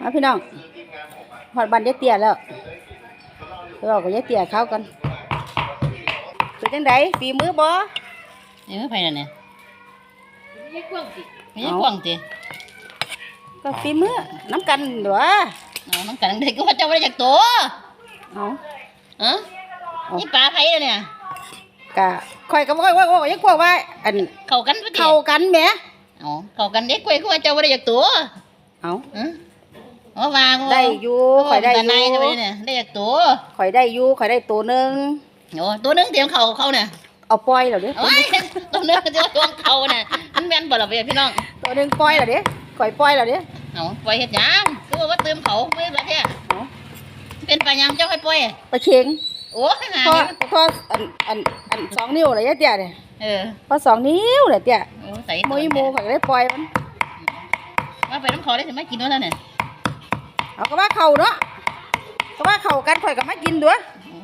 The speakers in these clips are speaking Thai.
มาพี่น้องหอดบันยายเตี้ยแล้วเรากับยายเตี้ยเข้ากันเป็นจังไดฝีมือบ่นี่ไม่ไปแล้วเนี่ยไม่กว้างสิไม่ใช่กว้างจีก็ฝีมือน้ำกันเด้อเอาน้องกันเด็กก็ว่าเจ้าไม่ได้จากตัวเอาเออนี่ปลาไผ่เลยเนี่ยกะข่อยก็บ่ค่อยว่าว่ายังกลัวว่า อันเข้ากันปะเข้ากันแหมเอาเข้ากันเด็กกล้วยก็ว่าเจ้าไม่ได้จากตัวเอา เออเอาวางได้อยู่ข่อยได้อตาในใช่ไหมยู่เนี่ยได้จากตัวข่อยได้อยู่ข่อยได้ตัวหนึงโอ้ตัวนึงเตรียมเข่าเขาเนี่ยเอาปล่อยแล้วเด้โอ้ยตัวนึงเตรียมตัวเขาเนี่ยมันแม่นบ่ล่ะพี่น้องตัวหนึงปล่อยแล้วเด้ข่อยปล่อยแล้วเด้เอาปล่อยเฮ็ดหยังคือว่าเติมเขาไม่ละแท้เอาเป็นปลายังเจ้าให้ปล่อยไปเค็งโอ้ยหาพอนี่พออันอันอันสองนิ้วเลยยายเตี้ยเนี่ยเออพอสองนิ้วเลยเตี้ยโอ้ใส่มุยหมูข่อยก็ได้ปล่อยมันว่าไปน้ำคอได้ถึงไม่กินแล้วเนี่ย เอาก็ว่าเข่าเนาะก็ว่าเข่ากันข่อยก็มากินด้วย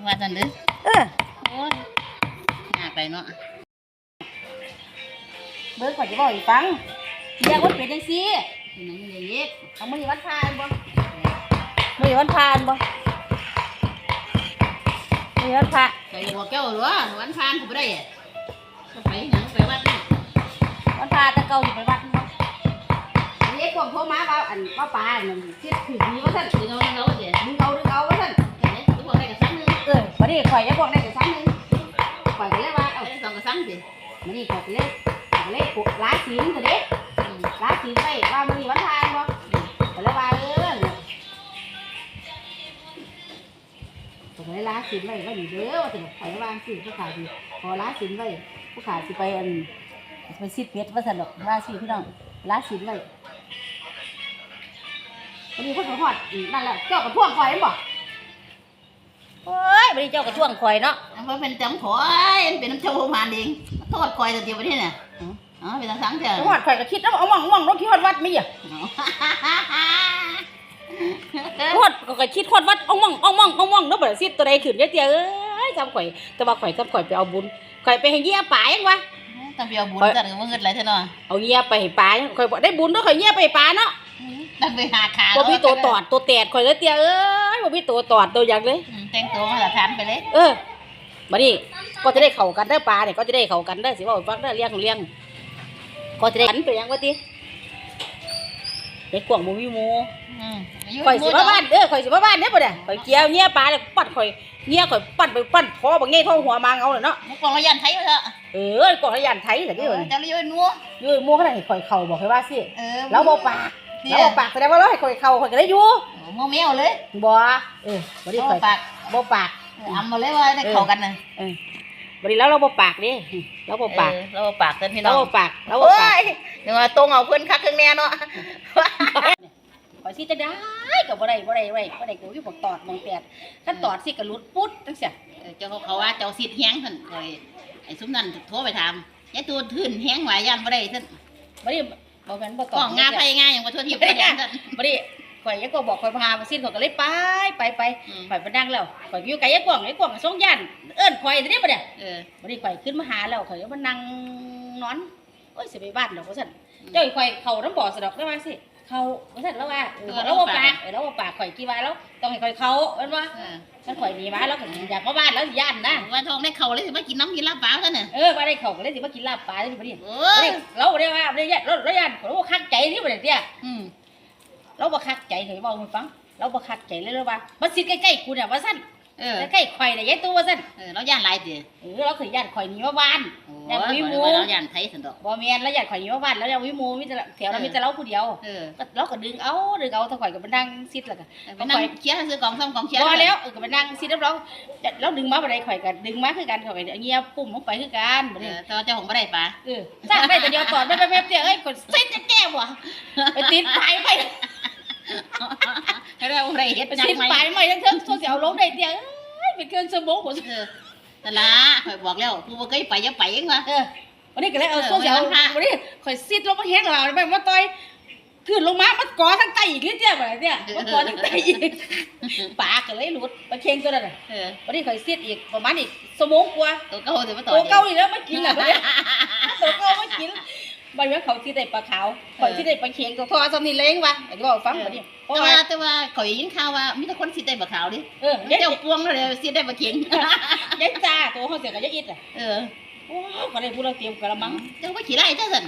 ว่าจันดื้อเออโอ้ยยากไปเนาะเบิร์ข่อยจะบอกอีกฟังเรียกว่าเป็นจังซี่ที่ไหนมันจะเย็ดเอามือวันพานบ่มือวันพานบ่มือวันพระไปบอกเจ้าหรือว่าวันพานกูไม่ได้อะก็ไปหยังไปวัดนี่วันพาตะเกาอยู่ไป วัดบ่อันนี้พวกโทรมาว่าอันว่าปลาอันนั้นคิดถึงดีว่าซั่นดึงเอาเอาเดี๋ยวดึงเอาดึงเอาว่าซั่นเห็นไหมทุกคนได้กระสังหนึงเออบัดนี้ข่อยจะบอกได้แต่ซ้ำหนึงข่อยก็เลยว่าเอาได้สองกระสังสิบัดนี้ข่อยก็เลยข่อยก็เลยปลุกล้างศีลเถอะเด้อืมล้างศีลไว้ว่ามื้อนี้วันพานบ่ก็เลยว่าเออเนี่ยข่อยก็เลยล้างศีลไว้ว่าดีเด้อว่าซั่นข่อยก็วางศีผู้ขาสิพอล้างศีลไว้ผู้ขายสิไปอันไปซิดเป็ดว่าซั่นดอกว่าสิพี่น้องล้างศีลไว้ วันนี้เพิ่นก็ฮอดอีกนั่นแหละเจ้ากับพวกข่อยแม่นบ่โอ้ยบัดนี้เจ้ากับช่วงข่อยเนาะอันว่าเป็นจำขอยมันเป็นน้ำเจ้าพานเองทอดคอยตัวเดียวไปที่เนี่ยอ๋อเป็นทางสังเถอะจังหวัดข่อยก็คิดแล้วเอาหม่องหม่องรถคิดฮอดวัดไม่อะฮอดก็คิดฮอดวัดเอาหม่องเอาหม่องเอาหม่องเนาะบ่ได้สิตัวใดขึ้นเด้อเตี้ยเอ้ยจำข่อยแต่ว่าข่อยจำข่อยไปเอาบุญข่อยไปให้เหี้ยป่ายังวะต้องไปเอาบุญจัดกับเงินอะไรเท่านั้นเอาเหี้ยไปให้ป่ายังข่อยบ่ได้บุญเนาะข่อยเหี้ยไปให้ป่าเนาะ ต้องไปหาขาบ่มีตัวตอดตัวแตดข่อยเลยเตี้ยเอ้ยบ่มีตัวตอดตัวหยังเลยแต่งตัวมาตรฐานไปเลย เออบัดนี้ก็จะได้เข้ากันเด้อป่าเนี่ยก็จะได้เข้ากันเด้อสิเว่าให้ฟังเด้อเลี้ยงเลี้ยงก็จะได้กันไปยังว่าติเด็กกวางบ่มีหมู่ข่อยสิมาบ้านเด้อข่อยสิมาบ้านเด้อบ่เด้อข่อยเกี่ยวเงี้ยปลาแล้วปัดข่อยเงี้ยข่อยปัดไปปั้นพอบ่เงี้ยท่อหัวมาเงาน่ะเนาะมุกกองระยันไทยเถอะเออกองระยานไทยซะเอเด้ออจะเรียกนัวอยู่หมู่ขนาดให้ข่อยเข้าบอกให้ว่าสิเออแล้วบ่ปาก แล้วบ่ปากแสดงว่าเราให้ข่อยเข้าข่อยก็ได้อยู่โมแมวเลยบ่เออบ่ได้ข่อยปากบ่ปากอำมาเลยว่าได้เข้ากันนะเออบ่ได้แล้วเราบ่ปากเด้เราบ่ปากเราปากเต้นพี่น้เราองบ่ปากเราบ่โอ้ปากยเดี๋ยวมาตรงเอาเพื่อนคักเครื่องแน่เนาะข่อยสิจะได้ก็บ่ได้บ่ได้ไว้บ่ได้กูอยู่บ่ตอดมองแปดคันตอดสิก็หลุดปุ๊ดจังซี่เจ้าเขาว่าเจ้าสิทธิ์แห้งท่านคอยไอ้ซุ้มนั่นโทรไปถามยายตัวทื่นแห้งหลายยันบ่ได้ท่านบ่ได้ บ่แม่นบ่ตกอล่ดองงาไปง่ายอย่างว่าทั่วที่ไปยันท่านบ่ได้ข่อยยังก็บอกข่อยพามาสิ้นข่อยก็เลยไปไปไปข่อยไปนั่งแล้วข่อยอยู่ไกลไอ้กว่างไอ้กว่างสองย่านเอิ้นข่อยเด้บ่เนี่ยเออบ่ได้ข่อยขึ้นมาหาแล้วข่อยก็มานั่งนอนโอ้ยสิไปบ้านดอกว่าซั่นเจ้าอีข่อยเข้าน้ำบ่อสะดอกได้ว่าสิ เข้าว่าซั่นแล้วว่าเออแล้วบ่ปากเออแล้วบ่ปากข่อยกี่ว่าแล้วต้องให้ข่อยเข้าเอิ้นว่าเออฉันข่อยหนีมาแล้วก็อยากมาบ้านแล้วย่านนะว่าทองได้เข่าเลยสิมากินน้ำกินลาบเปล่าท่านน่ะเออบ่ได้เข้าก็เลยสิมากินลาบปลาที่บ่นี่โอ้บ่ยได้เราบ่ได้ว่าบ่ได้ย่านเราเราย่านข่อยบ่คักใจที่บ่ได้เตี้ยอืมเราบ่คักใจข่อยบอกให้ฟังเราบ่คักใจเลยเลยว่ามาสิใกล้ๆกูเนี่ยว่าซั่น เออใกล้ๆข่อยน่ะยายตู้ว่าซั่นเออเราย่านหลายเดียเออเราเคยย่านข่อยหนีมาบ้าน โอ้ย่านวิยมูเราย่านไทยสันดอก บ่แม่นแล้วย่านข่อยหนีมาบ้านแล้วย่านวิมูมีแต่ละแถวเรามีแต่เราผู้เดียวเออก็เราก็ดึงเอาดึงเอาถ้าข่อยก็ไปนั่งซิดแล้วก็ ไปนั่งเคลียร์ซื้อกองซ่อมกองเคลียร์บ่แล้วเออก็ไปนั่งซิดแล้วเราเราดึงมาบ่ได้ข่อยก็ดึงมาคือกันข่อยก็เงียบปุ่มลงไปคือกันบ่เอได้อแต่ว่าเจ้าของบ่ได้ปลาเออสร้างได้แต่เดียวตอดไปแป๊บๆเดียวเอ้ยกดเส้นจะแก้ว่ะไปติดปลายไป ให้เราบ่ได้เฮ็ดไปยังติดไงปลายไม่ทั้งเทิงโซเสียวลงได้เดียวเอ้ยเป็นเครื่องสมองบ่เออนั่นล่ะข่อยบอกแล้วกูบ่เคยไปอย่าไปเองว่ะ เออวันนี้ก็เลยเออเออโซเสียวไว้วันพระวันนี้ข่อยซิดลงมาแฮงแล้วไปมาต่อยขึ้นลงมามันกอทั้งไตอีกนิดเดียวบ่ได้เนี่ยมันกอทั้งไตอีกปากก็เลยหลุดปลาเค็งตัวนั้นน่ะเออวันนี้ข่อยเสียดอีกประมาณอีกสมงกว่าตัวเก่าสิมาต่อตัวเก่าอีกแล้วมากินแล้วเนี่ยตัวเก่ามากิน บ่ว่าเขาที่ได้ปลาขาวข่อยที่ได้ปลาเข็งตัวทอซ้ำนี่เล้งวะไอ้ที่บอกฟังบ่ดิเพราะแต่ว่าว่าแต่ว่าเขาได้ยินข่าวว่ามีแต่คนสิได้บักขาวดิเออยัเจ้าปวงแล้วเลยสิได้บักเข็งยัยจ้าตัวเขาเสียกับยัยอิดอะเออโอ้ก็ได้พูดเราเตรียมกระมังเจ้าก็ขี่ไล่เจ้าสัน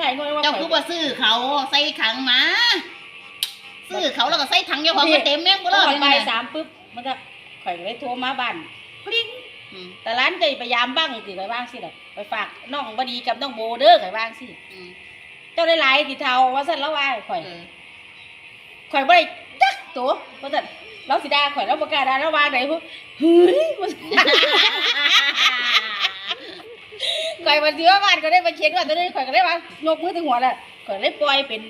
หลายคนว่าเจ้าคือบ่ซื้อเขาใส่ถังมาซื้อเขาแล้วก็ใส่ถังเจ้าของก็เต็มแม่งบ่ก็รอดไปเลยบ่ายนะสามปุ๊บมันก็ข่อยก็เลยโทรมาบ้านกลิ้งอืมแต่ร้านใจพยายามบ้างสิข่อยบ้างสิดอก ไปฝากน้องบดีกับน้องโบเด้อข่อยบ้างสิอืมเจ้าได้หลายติเทาว่าสั่นแล้วว่าข่อย เออข่อยบ่ได้จักตัวว่าสั่นเราสิด่าข่อยเราบ่กล้าด่าเราว่าไหนพุ่เฮ้ยมันข่อยมันสิว่าบ้านก็ได้มาเช็ดว่าตัวนี้ข่อยก็ได้ว่ายกมือถึงหัวแล้วข่อยเลยปล่อยเป็น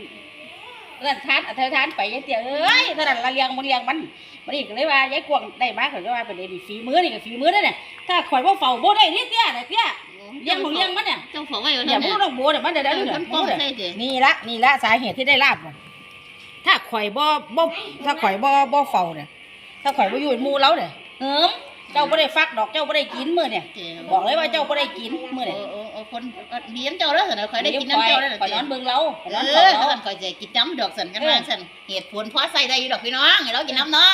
รันทานอัธทานไปยายเตี้ยเอ้ยเท่านั้นละเลี้ยงมันเลี้ยงมันมันนี่ก็เลยว่ายายกวางได้มาข่อยก็ว่าเป็นไอ้นี่ฝีมือนี่ก็ฝีมือนั่นน่ะถ้าข่อยบ่เฝ้าบ่ได้นี่เตี้ยน่ะเตี้ย เลี้ยงของเลี้ยงมันเนี่ยเจ้าของไว้ว่าอย่าเนี่ยพูดต้องโบเนี่ยมันได้เอได้อด้วยคนเนี่ยป้องใส่เด้นี่ละนี่ละสาเหตุที่ได้ลาบน่ะถ้าข่อยบ่บ่ถ้าข่อยบ่บ่เฝ้าเนี่ยถ้าข่อยบ่อยู่หมู่เราเนี่ยเหิมเจ้าบ่ได้ฟักดอกเจ้าบ่ได้กินมื้อเนี่ยบอกเลยว่าเจ้าบ่ได้กินมื้อโอ้เนี่ยโอ้โอ้คนเลี้ยงเจ้าแล้วสันข่อยได้กินน้ำเจ้าแล้วข่อยนอนเบิ่งเราข่อยนอนเอเฝ้าอเราสันข่อยจะกินน้ำดอกสันกันมาสันเหตุผลเพราะใส่ได้อยู่ดอกพี่น้องให้เรากินน้ำเนาะ